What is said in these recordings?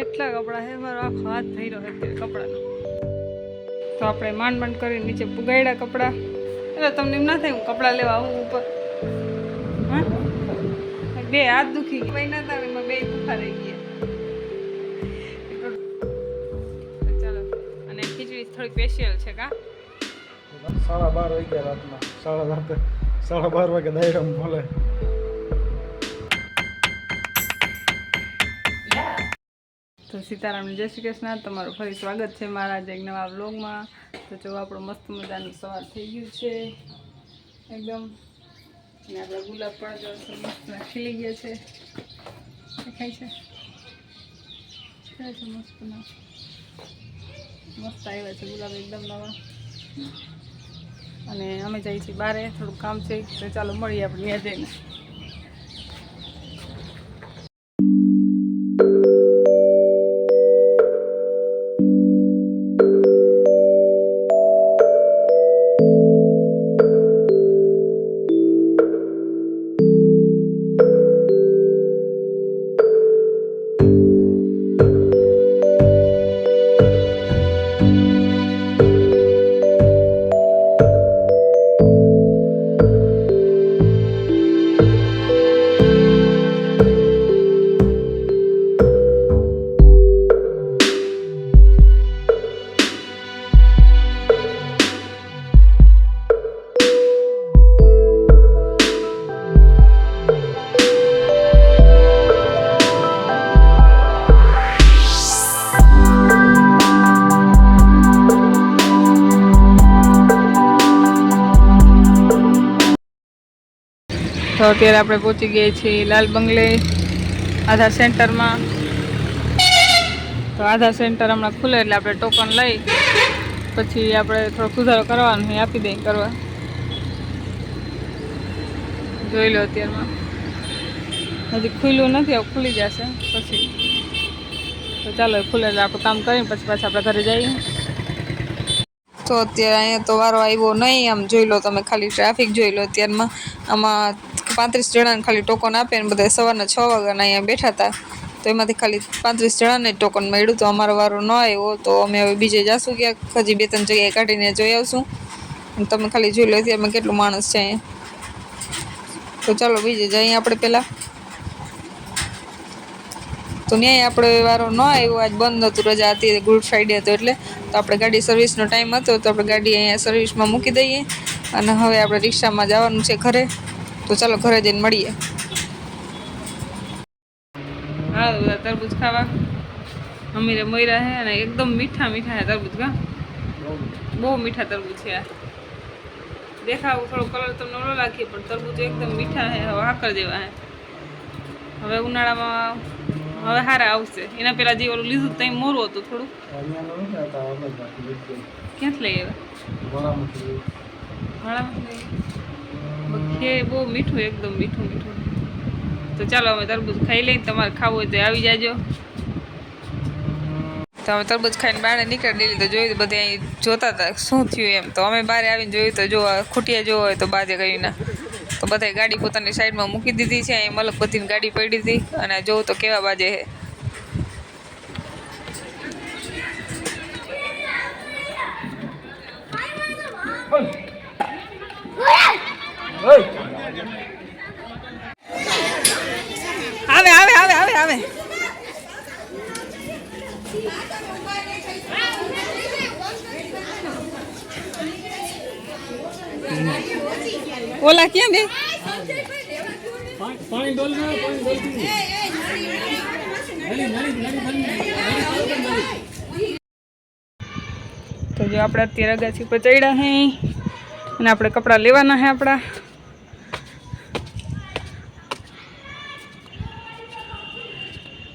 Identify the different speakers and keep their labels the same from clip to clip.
Speaker 1: કેટલા કપડાં છે? મારો આખો હાથ થઈ રહ્યો છે કપડાનો. તો આપણે માંડ માંડ કરીને નીચે પુગાડ્યા કપડાં. એટલે તમને એમ ના થાય હું કપડાં લેવા આવું ઉપર. હા? બે હાથ દુખી ગયા. મહિના હતા એમાં બે દુખા રહી ગયા. ચાલો, અને ખીચડી થોડી સ્પેશિયલ છે કા?
Speaker 2: સાડા બાર વાગ્યા રાતના. સાડા રાતે સાડા બાર વાગે દાયરામ બોલે
Speaker 1: તો સીતારામ જય શ્રી કૃષ્ણ. તમારું ફરી સ્વાગત છે મારા જ એક નવા બ્લોગમાં તો જો આપણો મસ્ત મજાનું સવાર થઈ ગયું છે. એકદમ. અને આપણા ગુલાબ પણ જો મસ્ત ખીલી ગયા છે. દેખાય છે? મસ્ત મસ્ત આવ્યા છે ગુલાબ એકદમ નવા. અને અમે જઈએ છીએ બારે. થોડું કામ છે. તો ચાલો મળીએ આપણે ત્યાં જઈને. તો અત્યારે આપણે પહોંચી ગયા છીએ લાલ બંગલે આધાર સેન્ટરમાં. તો આધાર સેન્ટર હમણાં ખુલે એટલે આપણે ટોકન લઈ, પછી આપણે થોડો સુધારો કરવાનો એ આપી દઈએ કરવા. જોઈ લો અત્યારમાં. હજી ખુલ્લું નથી, હવે ખુલી જશે પછી. તો ચાલો ખુલે એટલે આપણું કામ કરીને પછી પાછા આપણે ઘરે જઈએ. તો અત્યારે અહીંયા તો વારો આવ્યો નહીં, આમ જોઈ લો તમે ખાલી ટ્રાફિક જોઈ લો અત્યારમાં. આમાં પાંત્રીસ જણાને ખાલી ટોકન આપે ને બધા સવારના છ વાગ્યાના અહીંયા બેઠા હતા તો એમાંથી ખાલી પાંત્રીસ જણાને ટોકન મળ્યું તો અમારો વારો ન આવ્યો. તો અમે હવે બીજે જાશું ક્યાંક. હજી બે ત્રણ જગ્યાએ કાઢીને જોઈ આવશું. અને તમે ખાલી જોઈ લો અત્યારમાં કેટલું માણસ છે અહીંયા. તો ચાલો બીજે જઈએ આપણે પહેલાં. તો ન્યાય આપણે વારો ન આવ્યો. આજ બંધ હતું, રજા હતી, ગુડ ફ્રાઈડે હતો એટલે. તો આપણે ગાડી સર્વિસનો ટાઈમ હતો, તો આપણે ગાડી અહીંયા સર્વિસમાં મૂકી દઈએ. અને હવે આપણે રિક્ષામાં જવાનું છે ઘરે. તો ચાલો ઘરે જઈને મળીએ. હા બધા તરબૂચ ખાવા. અમીરે મોયરા છે અને એકદમ મીઠા મીઠા છે તરબૂચ કા બહુ મીઠા તરબૂચ છે આ. દેખાવ થોડો કલર તમને ઓલો લાગીએ પણ તરબૂચ એકદમ મીઠા છે હવે આકર જેવા છે હવે ઉનાળામાં હવે સારા આવશે. એના પહેલાં જે ઓલું લીધું ત્યાં મોરું હતું થોડું ક્યાંથી લઈ આવ્યા? છે બહુ મીઠું, એકદમ મીઠું મીઠું. તો ચાલો અમે તરબૂચ ખાઈ લઈને તમારે ખાવું હોય તો આવી જાજો. તો અમે તરબૂચ ખાઈને બહાર નીકળી લીધું, તો જોયું બધે અહીં જોતા હતા, શું થયું એમ. તો અમે બહાર આવીને જોયું તો જો ખૂટિયા જોવો હોય તો બાજે કરીને તો બધાય ગાડી પોતાની સાઈડમાં મૂકી દીધી છે, અહીં મલક બધીની ગાડી પડી હતી અને જોવું તો કેવા બાજે છે આવે આવે આવે આવે આવે. ઓલા ક્યાં બે?
Speaker 2: પાણી ડોલ ના પાણી ડોલ
Speaker 1: તો જો આપણે અત્યારે અગાસી પર ચડ્યા હે અને આપણે કપડાં લેવાના હે આપણા.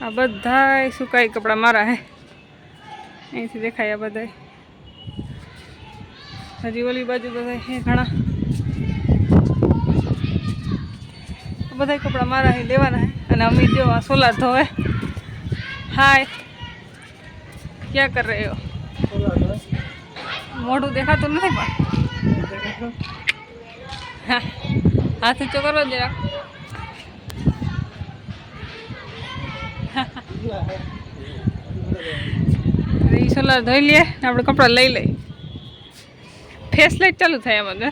Speaker 1: આ બધાય સુકાઈ કપડાં મારા હે. અહીંથી દેખાય આ બધાય. હજી ઓલી બાજુ બધા હે ઘણા. બધા કપડાં મારા હે, લેવાના હે. અને અમિત જો આ સોલાર ધોવે. હાય. ક્યાં કર રહે હો મોઢું દેખાતું નથી પણ. હાથ ઊંચો કરો જરા. એ સોલાર ધોઈ લઈએ ને આપણે કપડાં લઈ લઈએ ફેસ લાઈટ ચાલુ થાય એમાં ને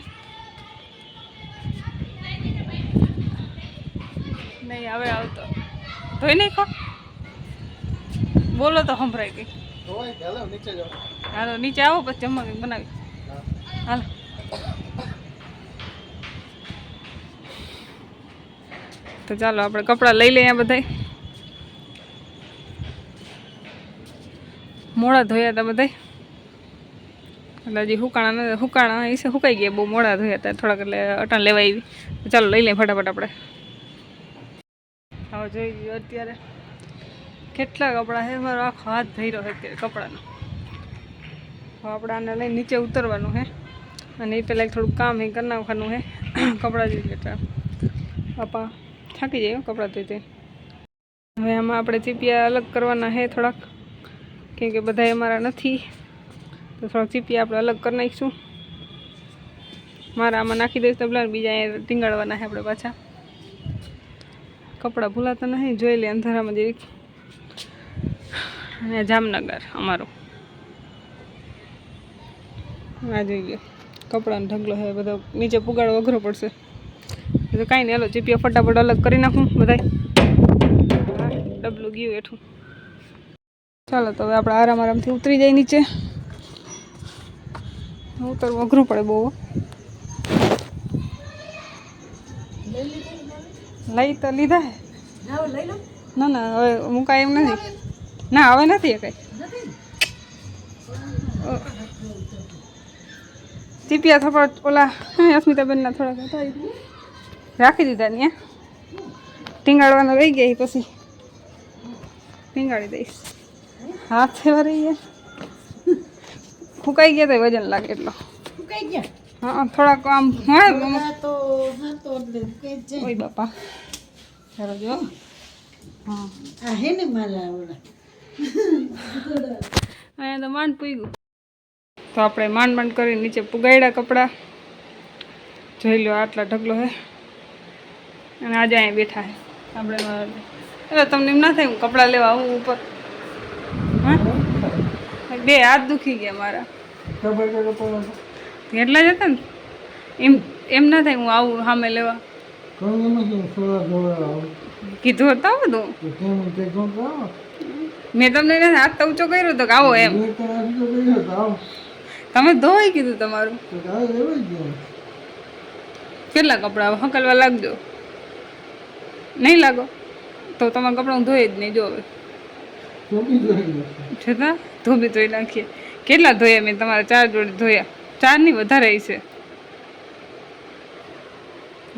Speaker 1: નહીં, હવે આવતો. ધોઈ નહીં ખો બોલો તો સંભળાય ગઈ
Speaker 2: ધોવાય કે હાલો, નીચે જાઓ
Speaker 1: હાલો નીચે આવો, પછી જમવા કંઈક બનાવી. હાલો. તો ચાલો આપણે કપડાં લઈ લઈએ બધા મોડા ધોયા હતા બધા એટલે હજી હુકાણા હુકાણા એ હુકાઈ ગયા, બહુ મોડા ધોયા હતા થોડાક એટલે અટાણ લેવા આવી. ચાલો લઈ લઈએ ફટાફટ આપણે. હવે જોઈ ગયો અત્યારે કેટલા કપડાં છે મારો આખો હાથ ધર્યો છે અત્યારે કપડાનો. હવે આપણે લઈને નીચે ઉતરવાનું છે અને એ પહેલાં થોડુંક કામ એ કરી નાખવાનું છે કપડાં જોઈ લેતા બાપા થાકી જાય હો કપડાં ધોઈ હવે આમાં આપણે ચીપિયા અલગ કરવાના છે થોડાક. કેમ કે બધા અમારા નથી. તો થોડાક ચીપી આપણે અલગ કરી નાખીશું. મારા આમાં નાખી દઈશ તબલા બીજા અહીંયા ટીંગાડવાના છે આપણે પાછા. કપડાં ભૂલાતા નહીં જોઈ લે અંધારામાં જેવી. અને જામનગર અમારું. આ જોઈ ગયો કપડાનો ઢગલો છે, બધો નીચે પુગાડો અઘરો પડશે. તો કાંઈ નહીં, હાલો ચીપીઓ ફટાફટ અલગ કરી નાખું બધાય. ડબલું ગયું એઠું ચાલો તો હવે આપણે આરામ આરામથી ઉતરી જાય નીચે. ઉતરવું અઘરું પડે બહુ. લઈ તો લીધા. હે ના ના, હવે મુકાય એમ નથી. ના, હવે નથી એ કઈ. ચીપિયા થપડ ઓલા અસ્મિતાબેનના થોડાક રાખી દીધા ને ટીંગાડવાના રહી ગયા પછી. ટીંગાડી દઈશ. હાથ ગયા ફૂંકાઈ ગયા તો વજન લાગે એટલો.
Speaker 3: ફૂકાઈ ગયા?
Speaker 1: હા થોડાક આમ હોય
Speaker 3: તો હા
Speaker 1: ઓય બાપા. ચાલો જો. હા.
Speaker 3: આ હે ને મારા ઓલા.
Speaker 1: અહીંયા તો માંડ પૂગ્યું. તો આપણે માંડ માંડ કરીને નીચે પુગાડ્યા કપડાં. જોઈ લો આટલા ઢગલો હે. અને આજે અહીંયા બેઠા હે. આપણે એટલે તમને એમ ના થાય હું કપડાં લેવા આવું ઉપર. બે હાથ દુખી ગયા મારા.
Speaker 2: ખબર કે
Speaker 1: એટલા જ હતા ને? એમ એમ ના થાય હું આવું સામે લેવા. કીધું હતા બધું?
Speaker 2: તો કેમ તે કોણ આવો
Speaker 1: મેં તમને હાથ તો ઊંચો કર્યો હતો કે આવો એમ. તમે ધોઈ કીધું તમારું. કેટલા કપડાં? હકલવા લાગજો. નહીં લાગો? તો તમારા કપડાં હું ધોઈ જ નહીં જો હવે. છતાં? ધોબી ધોઈ નાખીએ. કેટલા ધોયા મેં તમારા ચાર જોડે ધોયા? ચારની વધારે છે.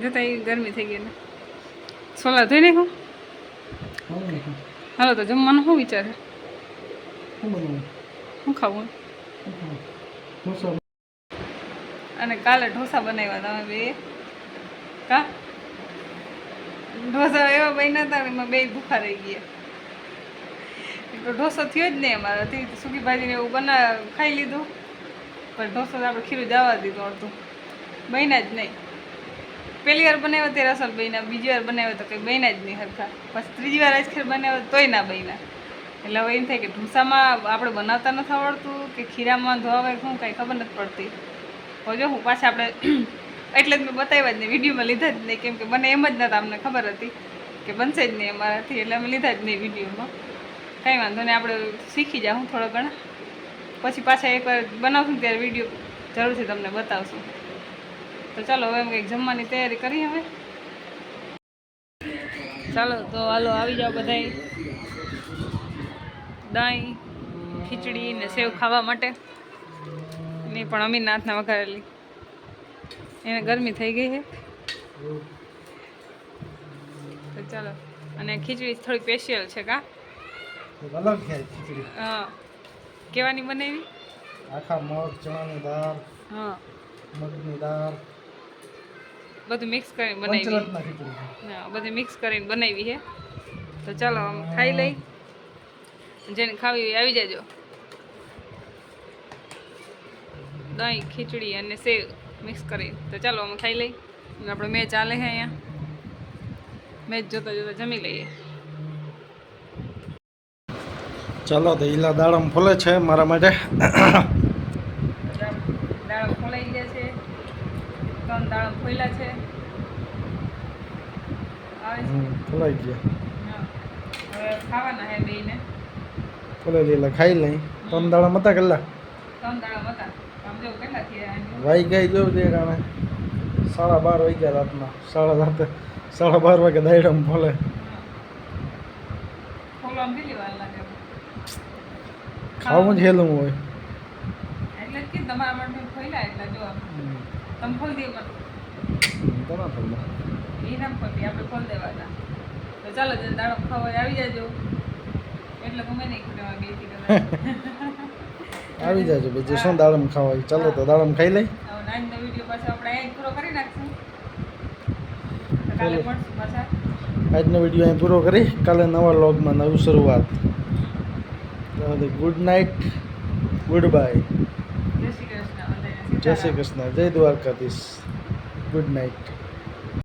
Speaker 1: જોતા એ ગરમી થઈ ગઈ ને. છોલા ધોઈ નાખું. હાલો તો જમવાનું શું વિચારે
Speaker 2: શું
Speaker 1: ખાવું અને કાલે ઢોસા બનાવ્યા તમે બે. કા? ઢોસા એવા બન્યા હતા એમાં બે ભૂખા રહી ગયા. એટલો ઢોસો થયો જ નહીં અમારાથી સૂકી ભાજીને એવું બના ખાઈ લીધું. પણ ઢોસો તો આપણે ખીરું જવા દીધું અડધું. બન્યા જ નહીં. પહેલી વાર બનાવ્યો ત્યારે અસલ બન્યા, બીજી વાર બનાવ્યો તો કંઈ બન્યા જ નહીં સરખા પછી ત્રીજી વાર આજખેર બનાવ્યો તોય ના બન્યા. એટલે હવે એમ થાય કે ઢોસામાં આપણે બનાવતા નથી આવડતું કે ખીરામાં ધોવાય શું કાંઈ ખબર નથી પડતી. તો જો હું પાછા આપણે એટલે જ મેં બતાવ્યા જ નહીં, વિડીયોમાં લીધા જ નહીં. કેમ કે મને એમ જ નહોતા અમને ખબર હતી કે બનશે જ નહીં અમારાથી, એટલે અમે લીધા જ નહીં વિડીયોમાં. કાંઈ વાંધો નહીં, આપણે શીખી જાઉં થોડા ઘણા. પછી પાછા એકવાર બનાવશું ત્યારે વીડિયો જરૂરથી તમને બતાવશું. તો ચાલો, હવે કંઈક જમવાની તૈયારી કરી હવે. ચાલો, તો હાલો, આવી જાઓ બધાય. દહીં ખીચડી ને સેવ ખાવા માટે. ને પણ અમીર વઘારેલી. એને ગરમી થઈ ગઈ છે. તો ચાલો, અને ખીચડી થોડી સ્પેશિયલ છે કા?
Speaker 2: અલગ છે ખીચડી.
Speaker 1: હા કેવાની બનાવી?
Speaker 2: આખા મગ ચણાની દાળ
Speaker 1: હા.
Speaker 2: મગની દાળ.
Speaker 1: બધું મિક્સ કરીને બનાવી. હા બધું મિક્સ કરીને બનાવી છે તો ચાલો આમ ખાઈ લઈ. જેને ખાવી હોય આવી જાજો. દહીં ખીચડી અને સેવ મિક્સ કરી તો ચાલો અમે ખાઈ લઈ. અને આપણે મેચ ચાલે છે અહીંયા. મેચ જોતા જોતા જમી લઈએ.
Speaker 2: ચાલો તો ઈલા દાડમ ફૂલે છે મારા માટે.
Speaker 1: ફોલાઈ ગયા છે. ત્રણ છે. છે?
Speaker 2: ફોલાઈ ગયા.
Speaker 1: હવે ખાવાના હે
Speaker 2: લીલા ખાઈ લઈ. ત્રણ દાડા મતા કેટલા?
Speaker 1: ત્રણ દાડા હતા. કેટલા થયા
Speaker 2: વાઈ ગઈ જોયું તે કારણે. સાડા બાર વાગ્યા રાતના. સાડા રાતે સાડા બાર વાગે દાયડમ ફોલે
Speaker 1: હા. કેટલી વાર લાગે?
Speaker 2: ખાવું જ હેલું હોય.
Speaker 1: એટલે કે તમારા માટે ફોલ્યા એટલે જો તમે ફોલ દે પણ
Speaker 2: ઘણા ફોલા.
Speaker 1: એ ના ફોલી આપણે ફોલ દેવાના. તો ચાલો જે દાડો ખાવા આવી જાજો. એટલે ગમે નહીં બેથી કદાચ
Speaker 2: આવી જાજો બીજું શું દાડમ ખાવાય. ચાલો તો દાડમ ખાઈ લઈ.
Speaker 1: નાનનો વીડિયો પાછો આપણે અહીં પૂરો કરી નાખશું. કાલે. મળશું પાછા.
Speaker 2: આજનો વીડિયો અહીં પૂરો કરી. કાલે નવા લોગમાં નવી શરૂઆત. ગુડ નાઇટ ગુડ બાય
Speaker 1: જય શ્રી કૃષ્ણ. બધાને
Speaker 2: જય શ્રી કૃષ્ણ. જય દ્વારકાધીશ. Good night.